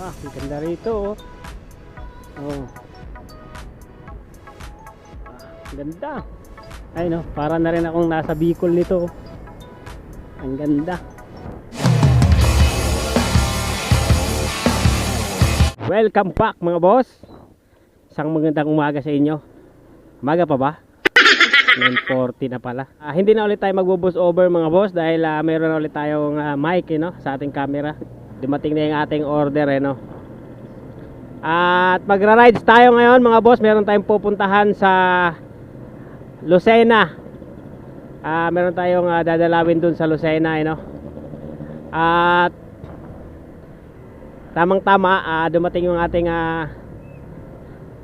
Ah, ang ganda rito oh. Oh. Ah, ganda. Ay no, para na rin akong nasa Bicol nito. Ang ganda. Welcome back mga boss. Isang magandang umaga sa inyo. Umaga pa ba? 9.40 na pala. Ah, hindi na ulit tayo magbo-boost over mga boss dahil ah, meron na ulit tayong ah, mic eh, no, sa ating camera. Dumating na yung ating order eh, no. At magra-rides tayo ngayon mga boss. Meron tayong pupuntahan sa Lucena. Ah, meron tayong ah, dadalawin dun sa Lucena eh, no. At tamang-tama ah, dumating yung ating ah,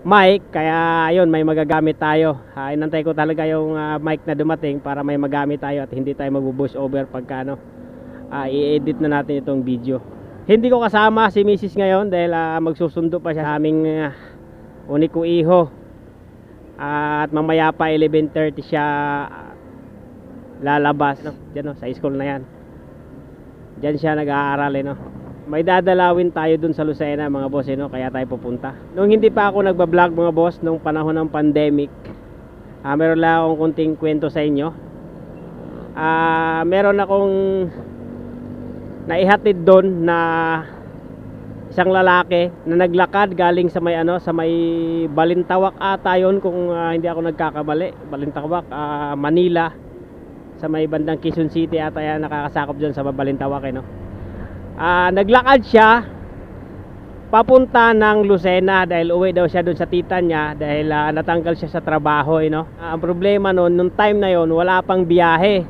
mic kaya ayun may magagamit tayo Ah, inantay ko talaga yung ah, mic na dumating para may magamit tayo at hindi tayo magbo-voice over pagka ano, ah, i-edit na natin itong video hindi ko kasama si Mrs. ngayon dahil ah, magsusundo pa siya sa aming uh, uniko iho at mamaya pa 11.30 siya ah, lalabas no? Diyan, no? sa school na yan Diyan siya nag-aaral eh, no? may dadalawin tayo dun sa Lucena mga boss eh, no? kaya tayo pupunta nung hindi pa ako nagbablog mga boss nung panahon ng pandemic ah, meron lang akong kunting kwento sa inyo ah, meron akong naihatid doon na isang lalaki na naglakad galing sa may ano sa may Balintawak ata yon kung ah, hindi ako nagkakamali Balintawak ah, Manila sa may bandang Quezon City ata yan nakakasakop dyan sa Balintawak eh, no? Ah, naglakad siya papunta ng Lucena dahil uwi daw siya doon sa tita niya dahil ah, natanggal siya sa trabaho eh, no? Ah, ang problema noon nung time na yon wala pang biyahe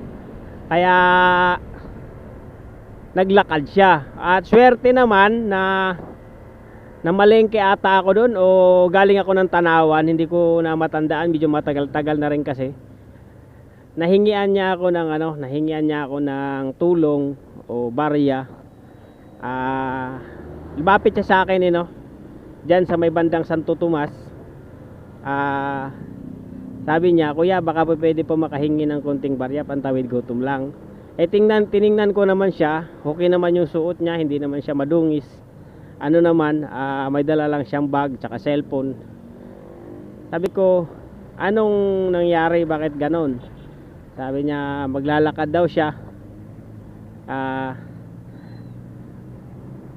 kaya naglakad siya. At swerte naman na na malengke ata ako doon o galing ako ng Tanawan. Hindi ko na matandaan medyo matagal-tagal na rin kasi. Nahingian niya ako ng ano nahingian niya ako ng tulong o barya. Ah lumapit siya sa akin eh no? Diyan sa may bandang Santo Tomas. Ah sabi niya kuya baka pwede po makahingi ng konting barya pantawid gutom lang eh tingnan, tiningnan ko naman siya. Okay naman yung suot niya hindi naman siya madungis. Ano naman ah, may dala lang siyang bag tsaka cellphone. Sabi ko anong nangyari? Bakit ganon? Sabi niya maglalakad daw siya. Ah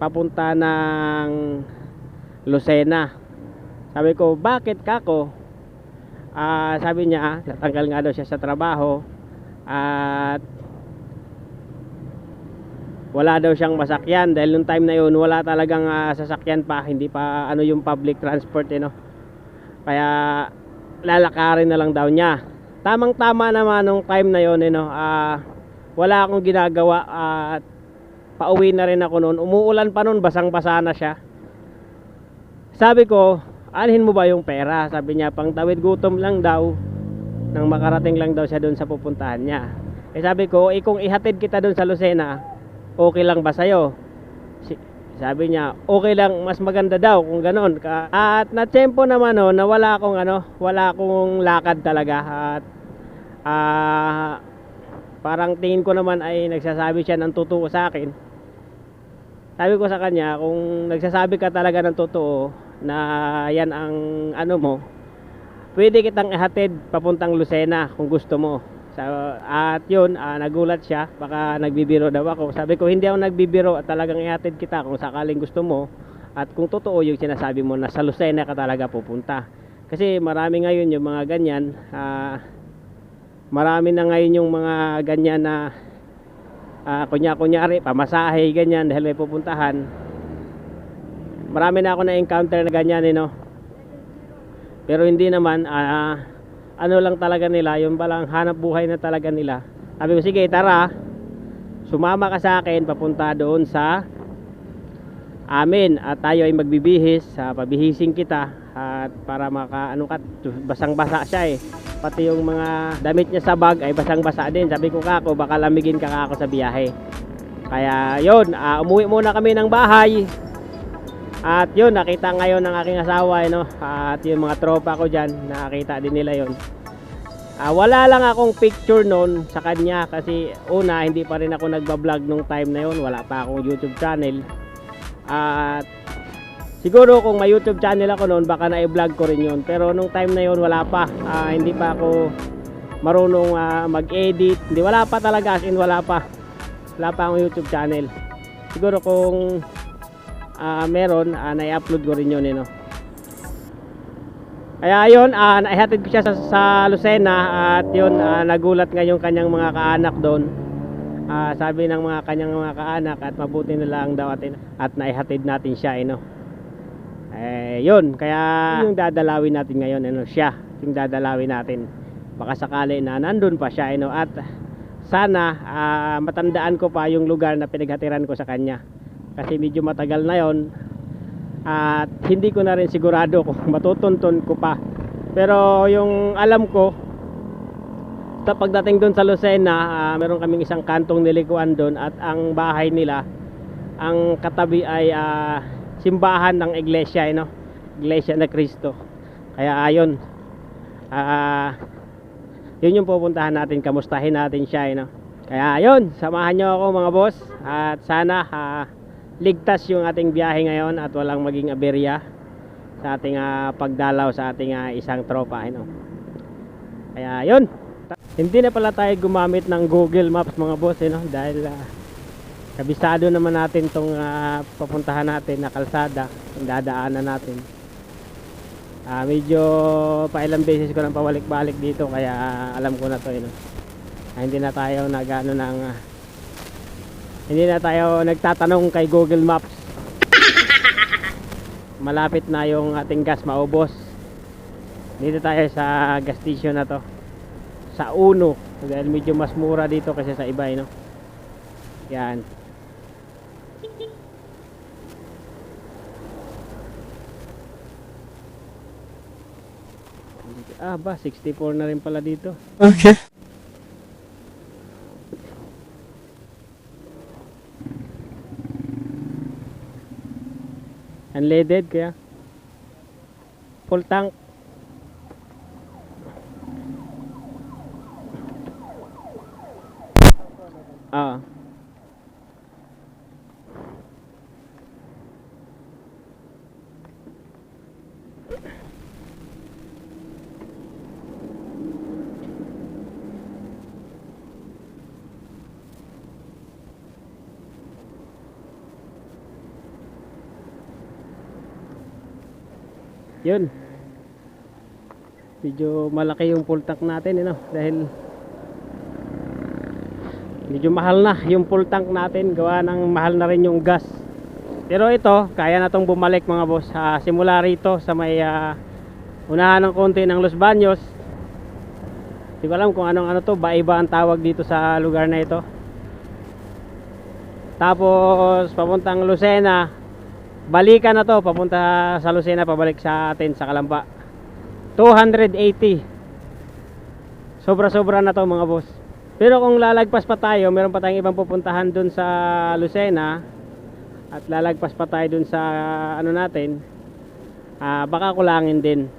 papunta ng Lucena. Sabi ko bakit kako ah sabi niya ah, natanggal nga daw siya sa trabaho at wala daw siyang masakyan. Dahil nung time na yun wala talagang ah, sasakyan pa. Hindi pa ano yung public transport eh no? Kaya lalakarin na lang daw niya. Tamang tama naman nung time na yun eh no? Ah, wala akong ginagawa at pauwi na rin ako noon. Umuulan pa noon basang basa na siya. Sabi ko alhin mo ba yung pera? Sabi niya pang tawid gutom lang daw. Nang makarating lang daw siya doon sa pupuntahan niya. Eh sabi ko eh kung ihatid kita doon sa Lucena okay lang ba sa'yo? Si, sabi niya, okay lang, mas maganda daw kung ganon. Ka, at na tempo naman no, na wala akong ano, wala akong lakad talaga at ah parang tingin ko naman ay nagsasabi siya ng totoo sa akin. Sabi ko sa kanya, kung nagsasabi ka talaga ng totoo na yan ang ano mo, pwede kitang ihatid papuntang Lucena kung gusto mo. So, at yun, ah, nagulat siya, baka nagbibiro daw ako. Sabi ko, hindi ako nagbibiro at talagang ihatid kita kung sakaling gusto mo. At kung totoo yung sinasabi mo na sa Lucena ka talaga pupunta. Kasi marami ngayon yung mga ganyan, ah, marami na ngayon yung mga ganyan na ah, kunya-kunyari, pamasahe, ganyan, dahil may pupuntahan. Marami na ako na-encounter na ganyan, eh, no? Pero hindi naman, ah, ano lang talaga nila, yung palang hanap buhay na talaga nila. Sabi ko, sige, tara, sumama ka sa akin, papunta doon sa amin at tayo ay magbibihis, sa pabihising kita at para maka ano ka, basang basa siya eh. Pati yung mga damit niya sa bag ay basang basa din. Sabi ko kako, baka lamigin ka kako sa biyahe. Kaya yun, ah, umuwi muna kami ng bahay. At yun, nakita ngayon ng aking asawa, eh, no? At yung mga tropa ko dyan, nakakita din nila yun. Ah, wala lang akong picture noon sa kanya kasi una, hindi pa rin ako nagbablog nung time na yun. Wala pa akong YouTube channel. At Siguro kung may YouTube channel ako noon, baka na-vlog ko rin yun. Pero nung time na yun, wala pa. Ah, hindi pa ako marunong ah, mag-edit. Hindi, wala pa talaga. As in, wala pa. Wala pa akong YouTube channel. Siguro kung ah, meron, ah, na-upload ko rin yun. Eh, no? Kaya yun, ah, naihatid ko siya sa, sa Lucena at yun, ah, nagulat nga yung kanyang mga kaanak doon. Ah, sabi ng mga kanyang mga kaanak at mabuti na lang daw atin at naihatid natin siya, eh, no? Eh, yun, kaya yung dadalawin natin ngayon, ano, siya, yung dadalawin natin. Baka sakali na nandun pa siya, ano, at sana ah, matandaan ko pa yung lugar na pinaghatiran ko sa kanya. Kasi medyo matagal na yon at hindi ko na rin sigurado kung matutunton ko pa. Pero yung alam ko, sa pagdating doon sa Lucena, ah, meron kaming isang kantong nilikuan doon at ang bahay nila, ang katabi ay ah, simbahan ng iglesia, eh, no? Iglesia na Cristo. Kaya ayun, ah, yun yung pupuntahan natin, kamustahin natin siya, eh, no? Kaya ayun, samahan nyo ako mga boss at sana ah, ligtas yung ating biyahe ngayon at walang maging aberya sa ating ah, pagdalaw sa ating ah, isang tropa, eh, no? Kaya yun, hindi na pala tayo gumamit ng Google Maps mga boss, eh, no? Dahil ah, kabisado naman natin tong ah, papuntahan natin na kalsada, yung dadaanan natin. Ah, medyo pa ilang beses ko nang pabalik-balik dito kaya ah, alam ko na to, eh, no? Ah, hindi na tayo nagano ng ah, hindi na tayo nagtatanong kay Google Maps. Malapit na yung ating gas maubos. Dito tayo sa gas station na to sa uno dahil medyo mas mura dito kasi sa iba eh, no? yan ah ba 64 na rin pala dito Okay. Unleaded kaya. Full tank. Ah yun. Medyo malaki yung full tank natin ano dahil medyo mahal na yung full tank natin. Gawa ng mahal na rin yung gas. Pero ito kaya na tong bumalik mga boss. Ah, simula rito sa may ah, unahan ng konti ng Los Baños. Hindi ko alam kung anong ano to. Ba iba ang tawag dito sa lugar na ito. Tapos papuntang Lucena balikan na to papunta sa Lucena pabalik sa atin sa Kalamba. 280 sobra sobra na to mga boss. Pero kung lalagpas pa tayo meron pa tayong ibang pupuntahan dun sa Lucena at lalagpas pa tayo dun sa ano natin ah, baka kulangin din.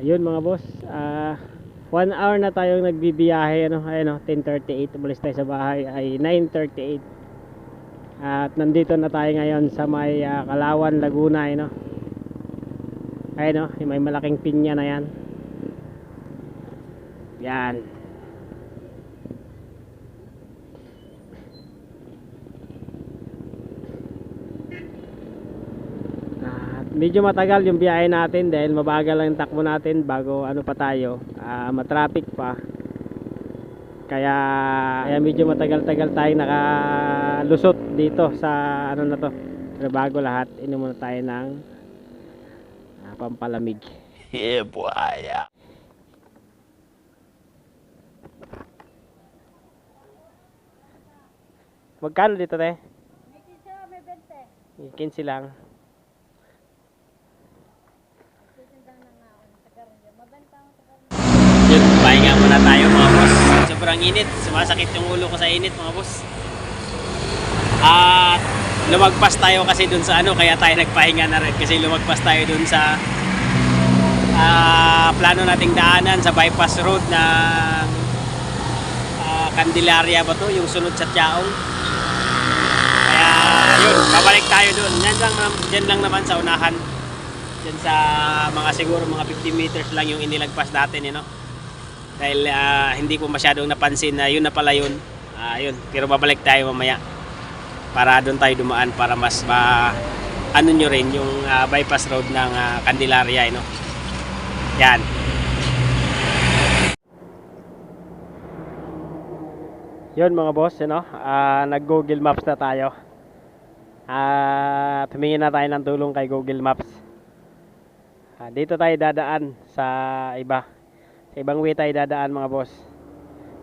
Ayun mga boss ah, one hour na tayong nagbibiyahe ano, ayun, oh, 10.38 umalis tayo sa bahay ay 9.38 at nandito na tayo ngayon sa may ah, Kalawan, Laguna, eh, no? Ayun, no? Yung may malaking pinya na yan. Yan. At medyo matagal yung biyahe natin dahil mabagal lang yung takbo natin bago ano pa tayo, ah, matraffic pa. Kaya, kaya medyo matagal-tagal tayo nakalusot dito sa ano na to. Pero bago lahat, inom muna tayo ng ah, pampalamig. Yeah, boy. Magkano dito te? 15 lang. Yun, pahinga muna tayo. Sobrang init. Sumasakit yung ulo ko sa init mga boss. At lumagpas tayo kasi dun sa ano, kaya tayo nagpahinga na rin. Kasi lumagpas tayo dun sa ah, plano nating daanan sa bypass road na Candelaria ba to? Yung sunod sa Tiaong. Kaya yun, babalik tayo doon. Yan lang, dyan lang naman sa unahan. Dyan sa mga siguro mga 50 meters lang yung inilagpas natin, you know? Dahil ah, hindi ko masyadong napansin na yun na pala yun. Ah, yun. Pero babalik tayo mamaya. Para doon tayo dumaan para mas ma ano nyo rin yung ah, bypass road ng ah, Candelaria, you know? Yan. Yun mga boss, you know, ah, nag-Google Maps na tayo. At humingi na tayo ng tulong kay Google Maps. Ah, dito tayo dadaan sa iba. Sa ibang way tayo dadaan mga boss.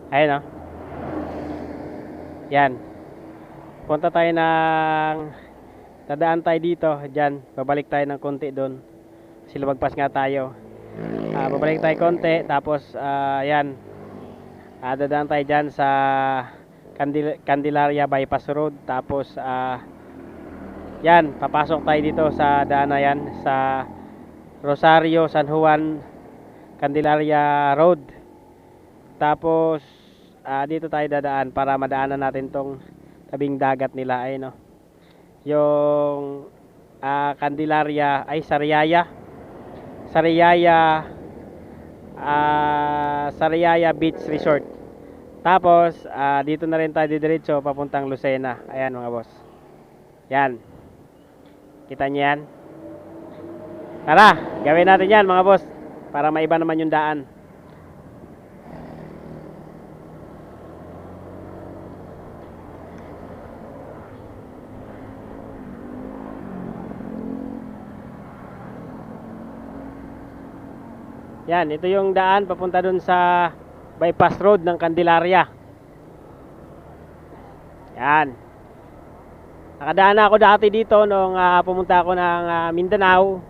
Ayun oh. Yan. Punta tayo ng dadaan tayo dito, diyan. Babalik tayo ng konti doon. Kasi lumagpas nga tayo. Ah, babalik tayo konti tapos ah, yan. Ah, dadaan tayo diyan sa Candil Candelaria Bypass Road tapos ah yan, papasok tayo dito sa daan na yan sa Rosario San Juan Candelaria Road. Tapos ah, dito tayo dadaan para madaanan natin tong tabing dagat nila ay no. Yung ah, Candelaria ay Sariaya. Sariaya ah, Sariaya Beach Resort. Tapos ah, dito na rin tayo didiretso papuntang Lucena. Ayan mga boss. Yan. Kita niyo yan? Tara, gawin natin yan mga boss. Para maiba naman yung daan. Yan, ito yung daan papunta dun sa bypass road ng Candelaria. Yan. Nakadaan na ako dati dito nung ah, pumunta ako ng ah, Mindanao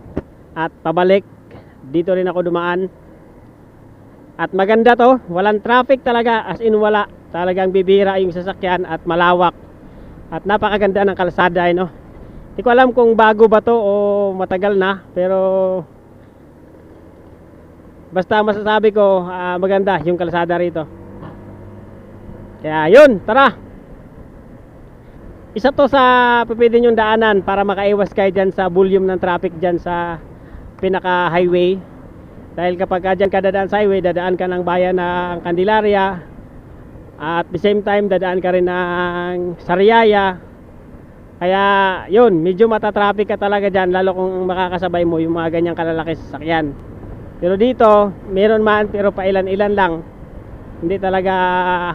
at pabalik. Dito rin ako dumaan. At maganda to, walang traffic talaga as in wala. Talagang bibira yung sasakyan at malawak. At napakaganda ng kalsada eh, no. Hindi ko alam kung bago ba to o matagal na, pero basta masasabi ko ah, maganda yung kalsada rito. Kaya yun, tara. Isa to sa pwede yung daanan para makaiwas kayo dyan sa volume ng traffic dyan sa pinaka highway. Dahil kapag ka dyan ka dadaan sa highway, dadaan ka ng bayan ng Candelaria. At the same time, dadaan ka rin ng Sariaya. Kaya yun, medyo matatraffic ka talaga dyan lalo kung makakasabay mo yung mga ganyang kalalaki sasakyan. Pero dito, meron man pero pailan-ilan lang. Hindi talaga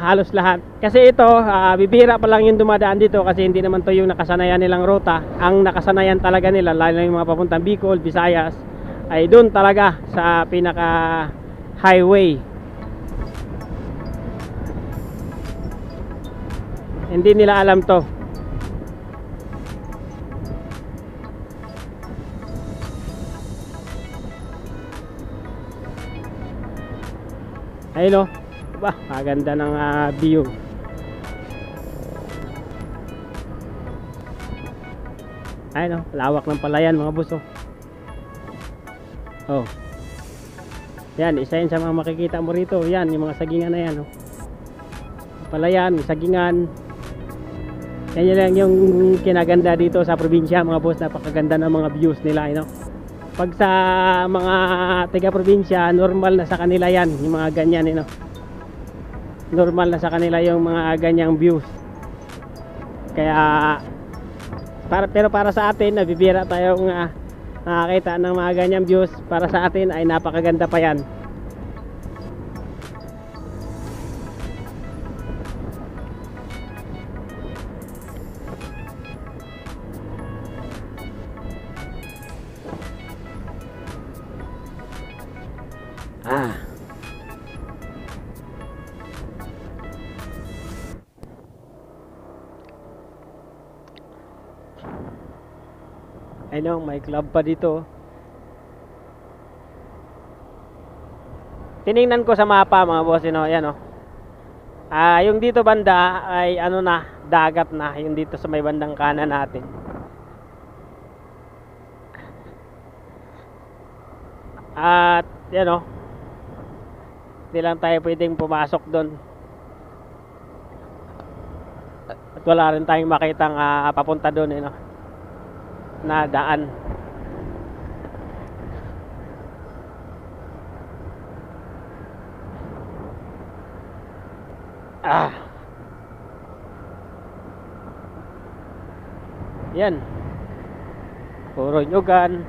halos lahat. Kasi ito, ah, bibira pa lang yung dumadaan dito kasi hindi naman to yung nakasanayan nilang ruta. Ang nakasanayan talaga nila, lalo yung mga papuntang Bicol, Visayas, ay doon talaga sa pinaka highway. Hindi nila alam to. Ayun o. Ba, maganda ng ah, view. Ayun o, lawak ng palayan mga buso. Oh. Yan, isa yun sa mga makikita mo rito. Yan, yung mga sagingan na yan. Oh. Palayan, sagingan. Yan yun lang yung kinaganda dito sa probinsya mga boss. Napakaganda ng mga views nila. You know? Pag sa mga taga-probinsya, normal na sa kanila yan. Yung mga ganyan. You know? Normal na sa kanila yung mga ganyang views. Kaya, para, pero para sa atin, nabibira tayong uh, nakakita ng mga ganyang views. Para sa atin ay napakaganda pa yan. Ayun, may club pa dito. Tiningnan ko sa mapa mga boss, no, yan oh. Ah, yung dito banda ay ano na, dagat na, yung dito sa may bandang kanan natin. At yan oh. Hindi lang tayo pwedeng pumasok doon. At wala rin tayong makitang ah, papunta doon, eh, no? Na daan. Ah. Yan. Puro nyugan.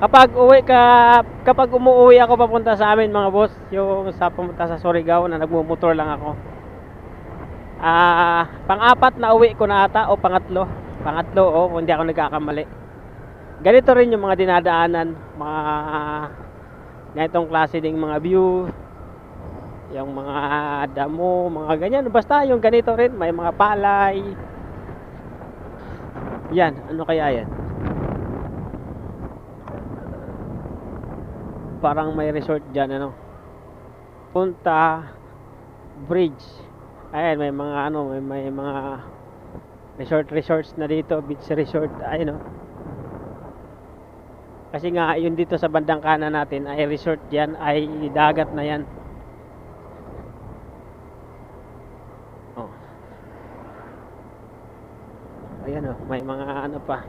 Kapag uwi ka, kapag umuwi ako papunta sa amin mga boss, yung sa pumunta sa Surigao na nagmumotor lang ako. Ah, pang-apat na uwi ko na ata o pangatlo. Pangatlo o kung hindi ako nagkakamali. Ganito rin yung mga dinadaanan, mga ganitong klase ding mga view, yung mga damo, mga ganyan. Basta yung ganito rin, may mga palay. Yan, ano kaya yan? Parang may resort dyan, ano? Punta Bridge. Ayan, may mga ano, may, may mga resort resorts na dito, beach resort, ayun no. Kasi nga, yun dito sa bandang kanan natin ay resort yan, ay dagat na yan. Oh. Ayan oh, may mga ano pa.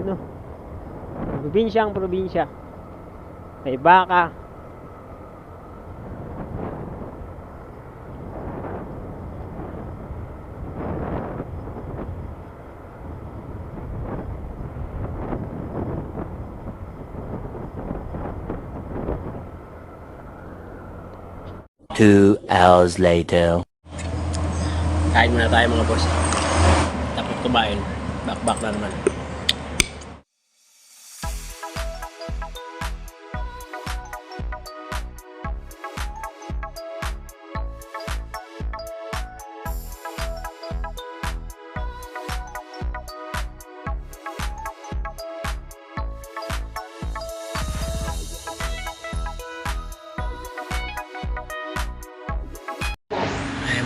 Yun oh. Probinsyang probinsya. May baka. Two hours later. Kain muna tayo mga boss. Tapos kumain. Back-back na naman.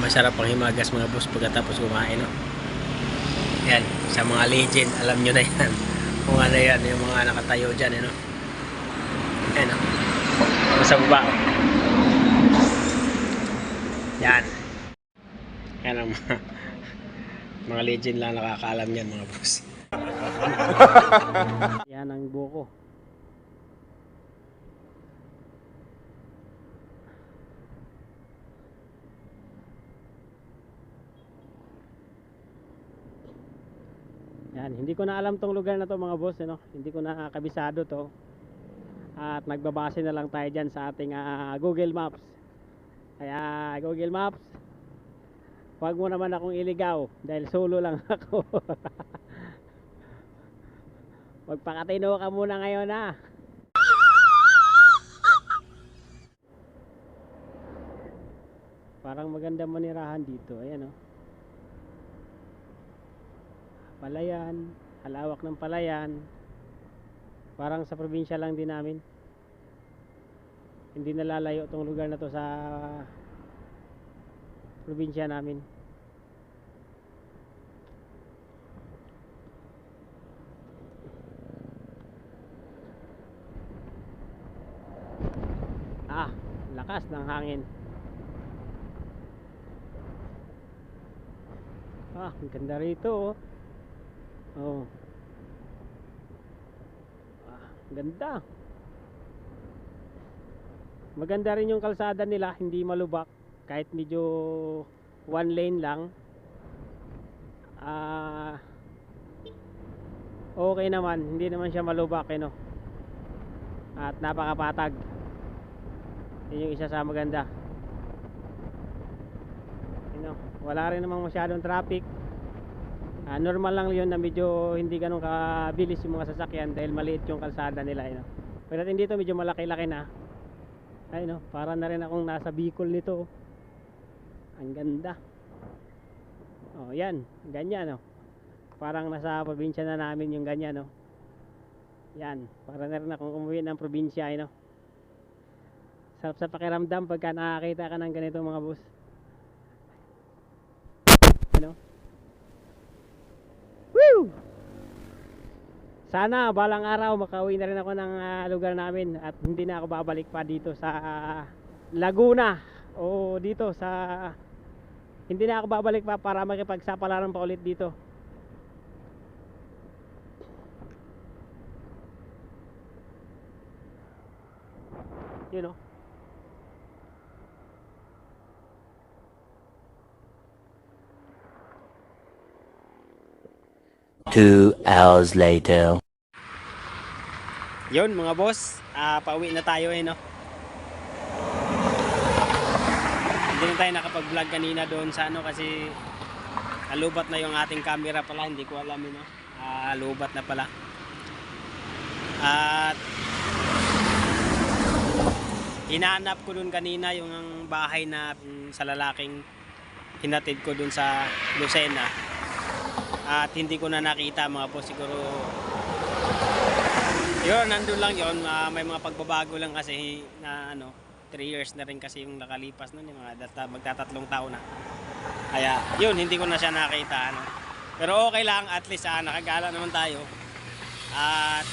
Masarap ang himagas mga boss pagkatapos kumain, no? Yan, sa mga legend, alam nyo na yan. Kung ano yan, yung mga nakatayo dyan, ano? Yan, no? Sa baba, oh. Yan. Yan ang mga, mga legend lang nakakaalam yan, mga boss. yan ang buko. Yan, hindi ko na alam tong lugar na to mga boss, ano? Hindi ko na kabisado to. At nagbabase na lang tayo diyan sa ating ah, Google Maps. Kaya Google Maps, Huwag mo naman akong iligaw dahil solo lang ako. Magpakatino ka muna ngayon ha. Parang maganda manirahan dito. Ayan oh. Palayan, halawak ng palayan. Parang sa probinsya lang din namin. Hindi nalalayo tong lugar na to sa probinsya namin. Ah, lakas ng hangin. Ah, ang ganda rito oh. Oh. Ah, ganda. Maganda rin yung kalsada nila, hindi malubak kahit medyo one lane lang. Ah Okay naman, hindi naman siya malubak eh, no. At napakapatag. Yun yung isa sa maganda. You know, wala rin namang masyadong traffic. Ah, normal lang yun na medyo hindi ganun kabilis yung mga sasakyan dahil maliit yung kalsada nila. You know. Pero dito medyo malaki-laki na. Ay no, para na rin akong nasa Bicol nito. Ang ganda. Oh, yan, ganyan oh. Parang nasa probinsya na namin yung ganyan oh. Yan, para na rin akong umuwi ng probinsya, eh, no. Sarap sa pakiramdam pagka nakakita ka ng ganito mga boss. Ano? Woo! Sana balang araw makauwi na rin ako ng ah, lugar namin at hindi na ako babalik pa dito sa ah, Laguna o dito sa Hindi na ako babalik pa para makipagsapalaran pa ulit dito. You know. Two hours later. Yun mga boss, ah pauwi na tayo eh no. Hindi na tayo nakapag-vlog kanina doon sa ano kasi alubat na yung ating camera pala, hindi ko alam yun no. Ah, alubat na pala. At hinahanap ko doon kanina yung bahay na mm, sa lalaking hinatid ko doon sa Lucena. At hindi ko na nakita mga boss siguro yun, nandun lang yun. Ah, may mga pagbabago lang kasi na ano, 3 years na rin kasi yung nakalipas nun, yung mga data, magtatatlong taon na. Kaya, yun, hindi ko na siya nakita. Ano. Pero okay lang, at least ah, nakagala naman tayo. At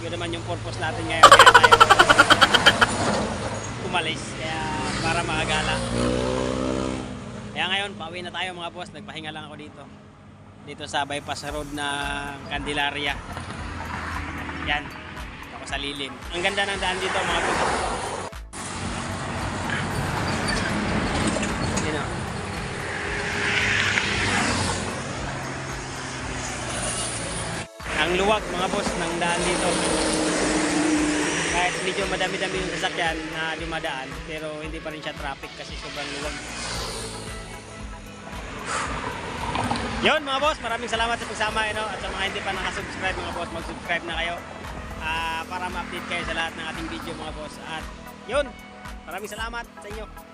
yun naman yung purpose natin ngayon. Kaya tayo umalis. Kaya para makagala. Kaya ngayon, pauwi na tayo mga boss. Nagpahinga lang ako dito. Dito sa bypass road ng Candelaria. Yan. Ako sa lilim. Ang ganda ng daan dito mga boss. Yun o. Ang luwag mga boss ng daan dito. Kahit medyo madami-dami yung sasakyan na dumadaan, pero hindi pa rin siya traffic kasi sobrang luwag. Yun mga boss, maraming salamat sa pagsama ano, at sa mga hindi pa nakasubscribe mga boss, mag-subscribe na kayo ah, para ma-update kayo sa lahat ng ating video mga boss. At yun, maraming salamat sa inyo.